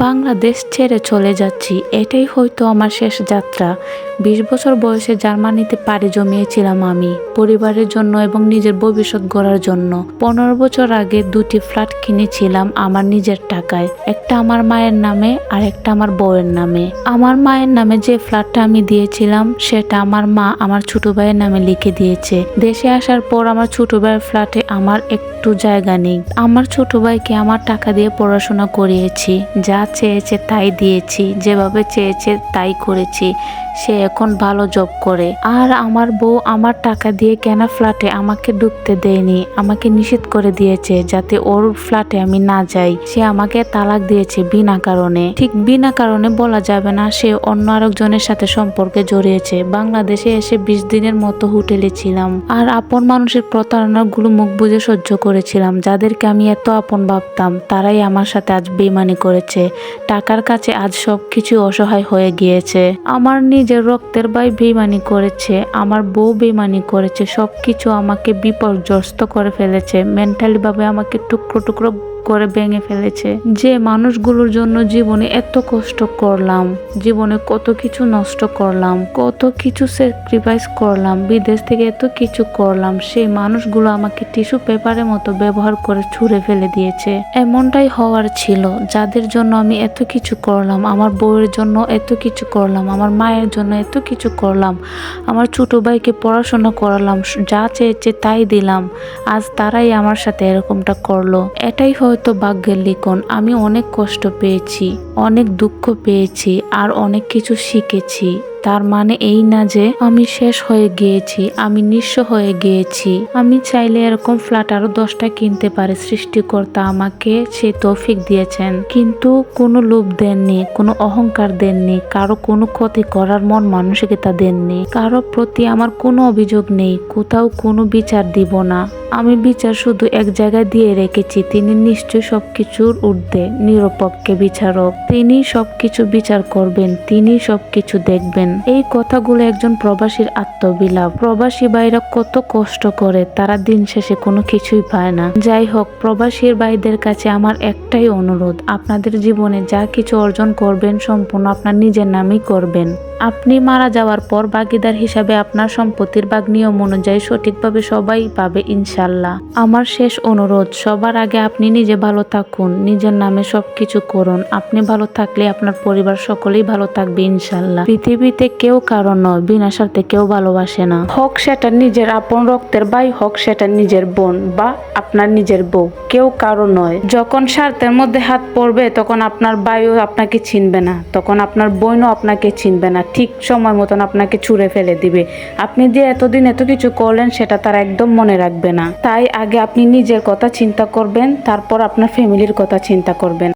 বাংলাদেশ ছেড়ে চলে যাচ্ছি এটাই হয়তো আমার শেষ যাত্রা। বিশ বছর বয়সে জার্মানিতে পাড়ি জমিয়েছিলাম আমি, পরিবারের জন্য এবং নিজের ভবিষ্যৎ গড়ার জন্য। পনেরো বছর আগে দুটি ফ্ল্যাট কিনেছিলাম আমার নিজের টাকায়, একটা আমার মায়ের নামে আর একটা আমার বউয়ের নামে। আমার মায়ের নামে যে ফ্ল্যাটটা আমি দিয়েছিলাম, সেটা আমার মা আমার ছোট ভাইয়ের নামে লিখে দিয়েছে। দেশে আসার পর আমার ছোট ভাইয়ের ফ্ল্যাটে আমার একটু জায়গা নেই। আমার ছোট ভাইকে আমার টাকা দিয়ে পড়াশোনা করিয়েছি, যা চেয়েছে তাই দিয়েছি, যেভাবে চেয়েছে তাই করেছি। সে এখন ভালো জব করে। আর আমার বউ আমার টাকা দিয়ে কেনা ফ্ল্যাটে আমাকে ঢুকতে দেয়নি, আমাকে নিষেধ করে দিয়েছে যাতে ওর ফ্ল্যাটে আমি না যাই। সে আমাকে তালাক দিয়েছে বিনা কারণে। ঠিক বিনা কারণে বলা যাবে না সে অন্য আরেকজনের সাথে সম্পর্কে জড়িয়েছে। বাংলাদেশে এসে বিশ দিনের মতো হোটেলে ছিলাম। আর আপন মানুষের প্রতারণাগুলো মুখ বুঝে সহ্য করেছিলাম, যাদেরকে আমি এত আপন ভাবতাম, তারাই আমার সাথে আজ বেমানি করেছে। টাকার কাছে আজ সব কিছু অসহায় হয়ে গিয়েছে। আমার নিজের রক্তের ভাই বেমানি করেছে, আমার বউ বেমানি করেছে সব কিছু আমাকে বিপর্যস্ত করে ফেলেছে মেন্টালিভাবে আমাকে টুকরো টুকরো করে ভেঙে ফেলেছে। যে মানুষগুলোর জন্য জীবনে এত কষ্ট করলাম, জীবনে কত কিছু নষ্ট করলাম, কত কিছু স্যাক্রিফাইস করলাম, বিদেশ থেকে এত কিছু করলাম, সেই মানুষগুলো আমাকে টিস্যু পেপারের মতো ব্যবহার করে ছুঁড়ে ফেলে দিয়েছে। এমনটাই হওয়ার ছিল, যাদের জন্য আমি এত কিছু করলাম, আমার বউয়ের জন্য এত কিছু করলাম, আমার মায়ের জন্য এত কিছু করলাম, আমার ছোট ভাইকে পড়াশোনা করালাম, যা চেয়েছে তাই দিলাম, আজ তারাই আমার সাথে এরকমটা করল। এটাই হয়তো ভাগ্যের লিখন, আমি অনেক কষ্ট পেয়েছি, অনেক দুঃখ পেয়েছি আর অনেক কিছু শিখেছি। তার মানে এই না যে আমি শেষ হয়ে গিয়েছি, আমি নিঃস্ব হয়ে গিয়েছি। আমি চাইলে এরকম ফ্ল্যাট আরও দশটা কিনতে পারে, সৃষ্টিকর্তা আমাকে সে তৌফিক দিয়েছেন। কিন্তু কোনো লোভ দেননি, কোনো অহংকার দেননি, কারও কোনো ক্ষতি করার মন মানসিকতা দেননি। কারও প্রতি আমার কোনো অভিযোগ নেই, কোথাও কোনো বিচার দিব না। আমি বিচার শুধু এক জায়গায় দিয়ে রেখেছি, তিনি নিশ্চয়ই সবকিছুর ঊর্ধ্বে, নিরপেক্ষে বিচারক। তিনি সবকিছু বিচার করবেন, তিনি সবকিছু দেখবেন। এই কথাগুলো একজন প্রবাসীর আত্মবিলাপ। প্রবাসী ভাইরা কত কষ্ট করে, তারা দিন শেষে কোনো কিছুই পায় না। যাই হোক, প্রবাসীর ভাইদের কাছে আমার একটাই অনুরোধ, আপনাদের জীবনে যা কিছু অর্জন করবেন, সম্পূর্ণ আপনার নিজের নামেই করবেন। আপনি মারা যাওয়ার পর বাগিদার হিসাবে আপনার সম্পত্তির বাগ নিয়ম অনুযায়ী সঠিকভাবে সবাই পাবে ইনশাল্লাহ আমার শেষ অনুরোধ, সবার আগে আপনি নিজে ভালো থাকুন, নিজের নামে সবকিছু করুন। আপনি ভালো থাকলে আপনার পরিবার সকলেই ভালো থাকবে ইনশাল্লাহ পৃথিবীতে কেউ কারও নয়, বিনা স্বার্থে কেউ ভালোবাসে না। হোক সেটা নিজের আপন রক্তের ভাই হোক সেটা নিজের বোন বা আপনার নিজের বউ। কেউ কারও নয়। যখন স্বার্থের মধ্যে হাত পড়বে, তখন আপনার ভাইও আপনাকে চিনবে না। তখন আপনার বোনও আপনাকে চিনবে না। ঠিক সময় মতন আপনাকে ছুঁড়ে ফেলে দিবে। আপনি যে এতদিন এত কিছু করলেন, সেটা তারা একদম মনে রাখবে না। তাই আগে আপনি নিজের কথা চিন্তা করবেন তারপর আপনার ফ্যামিলির কথা চিন্তা করবেন।